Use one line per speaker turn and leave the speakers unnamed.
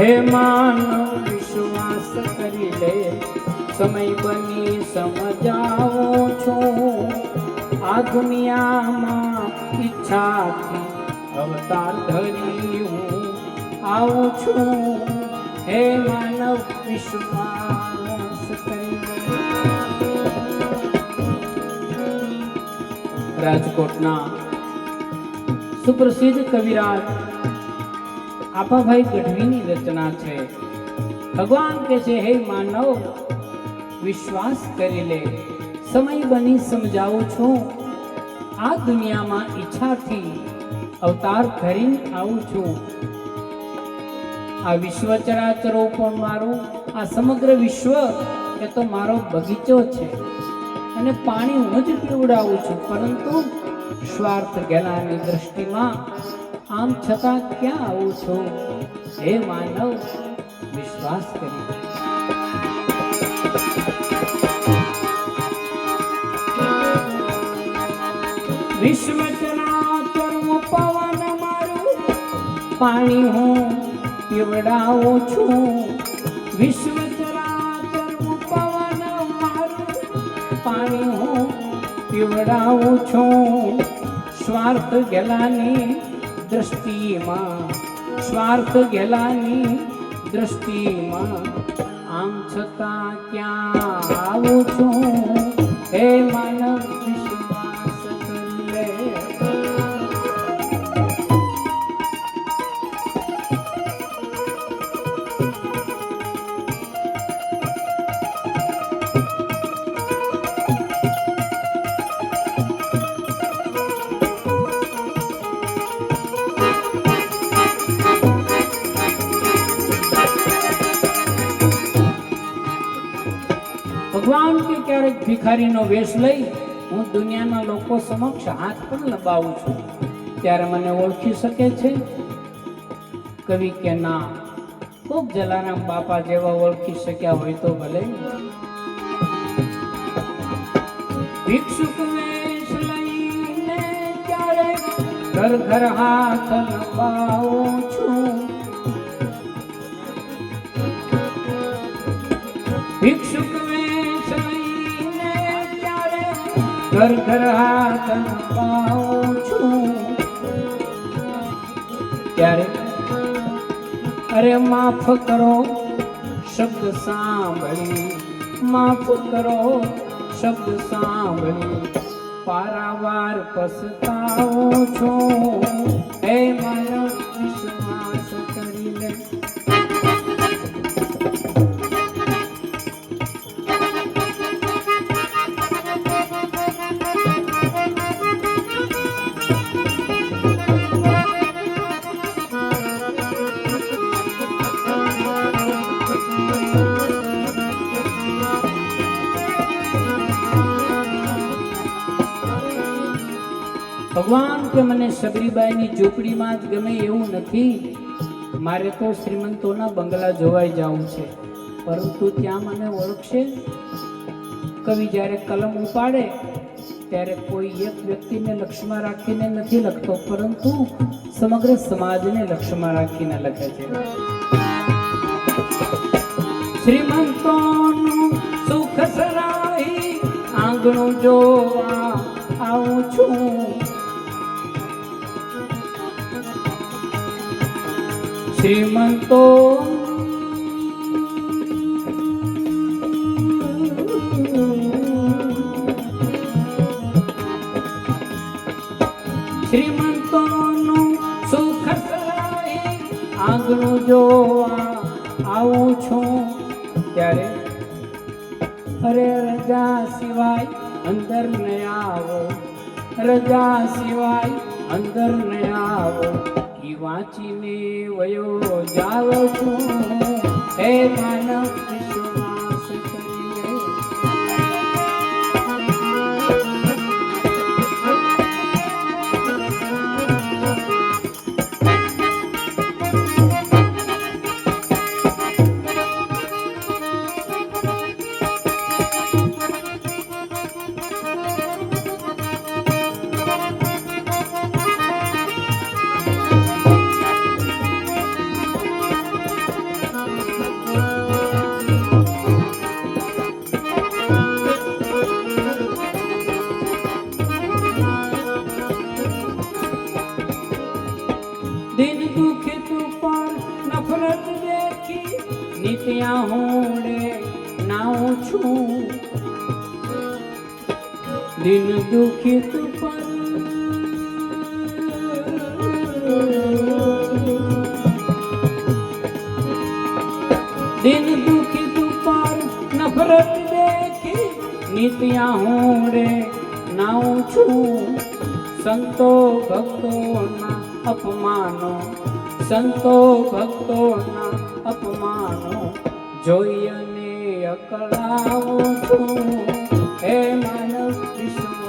હે માનવ વિશ્વાસ કરી લે. સમય બની સમજાવો છું. આ દુનિયામાં ઈચ્છાથી અવતાર ધરી હું આવું છું. હે માનવ વિશ્વાસ કરી રાજકોટના સુપ્રસિદ્ધ કવિરાજ આપાભાઈ ગઢવીની રચના છે. ભગવાન કે છે, હે માનવ, વિશ્વાસ કરી લે. સમય બની સમજાવું છું. આ દુનિયામાં ઈચ્છાથી અવતાર ધરીને આવું છું. આ વિશ્વ ચરાચરો પણ મારું, આ સમગ્ર વિશ્વ એ તો મારો બગીચો છે. અને પાણી હું જ પીવડાવું છું. પરંતુ સ્વાર્થ ગેલાની દ્રષ્ટિમાં આમ છતાં ક્યાં આવું છું? હે માનવ, વિશ્વાસ કરી. વિશ્વ ચરાચરનું પવન મારું, પાણી હું પીવડાવું છું. વિશ્વ પવન મારું, પાણી હું પીવડાવું છું. સ્વાર્થ ગેલાની દ્રષ્ટિમાં સ્વાર્થ ગેલાની દ્રષ્ટિમાં આમ છતાં ક્યાં આવું છું? હે માનવ ક્યારેક ભિખારીનો વેશ લઈ હું દુનિયાના લોકો સમક્ષ હાથ પણ લંબાવું છું. ત્યારે મને ઓળખી શકે છે કવિ કે ના. કોક જલારામ બાપા જેવા ઓળખી શક્યા હોય તો ભલે. ભિક્ષુક વેશ લઈને ત્યારે ઘર ઘર હાથ લંબાવું છું. ભિક્ષુક ઘર ઘર આતન પાઉં છું. ત્યારે, અરે માફ કરો, શબ્દ સાંભળી. માફ કરો, શબ્દ સાંભળી. પારાવાર પસ્તાવું છું. હે મારો ભગવાન કે મને સબરીબાઈની ઝૂંપડીમાં જ ગમે એવું નથી, મારે તો શ્રીમંતોના બંગલા જોવાઈ જવું છે. પરંતુ ત્યાં મને ઓળખશે, કવિ જ્યારે કલમ ઉપાડે, ત્યારે કોઈ એક વ્યક્તિને લક્ષ્યમાં રાખીને નથી લખતો, પરંતુ સમગ્ર સમાજને લક્ષ્યમાં રાખીને લખે છે. શ્રીમંતોનું સુખ સરાહી આંગણું જોવા આવું છું. શ્રીમંતો. શ્રીમંતોનું સુખ આંગણું જોવા આવું છું. ત્યારે અરે રજા સિવાય અંદર ન આવો. રજા સિવાય અંદર ને આવો ઈ વાંચીને વયો જાવ છું. હે માનવ દિન દુઃખ પર નફરત દેખી, નિત્યા હોડે નાઉ છું. દિન દુઃખિત પર દિન દુઃખિત પર નફરત દેખી, નિત્યા હોડે નાઉ છું. સંતો ભક્તોના અપમાનો સંતો ભક્તોના અપમાનો જોઈ અને અકળાવું છું હે માનવ કરીએ.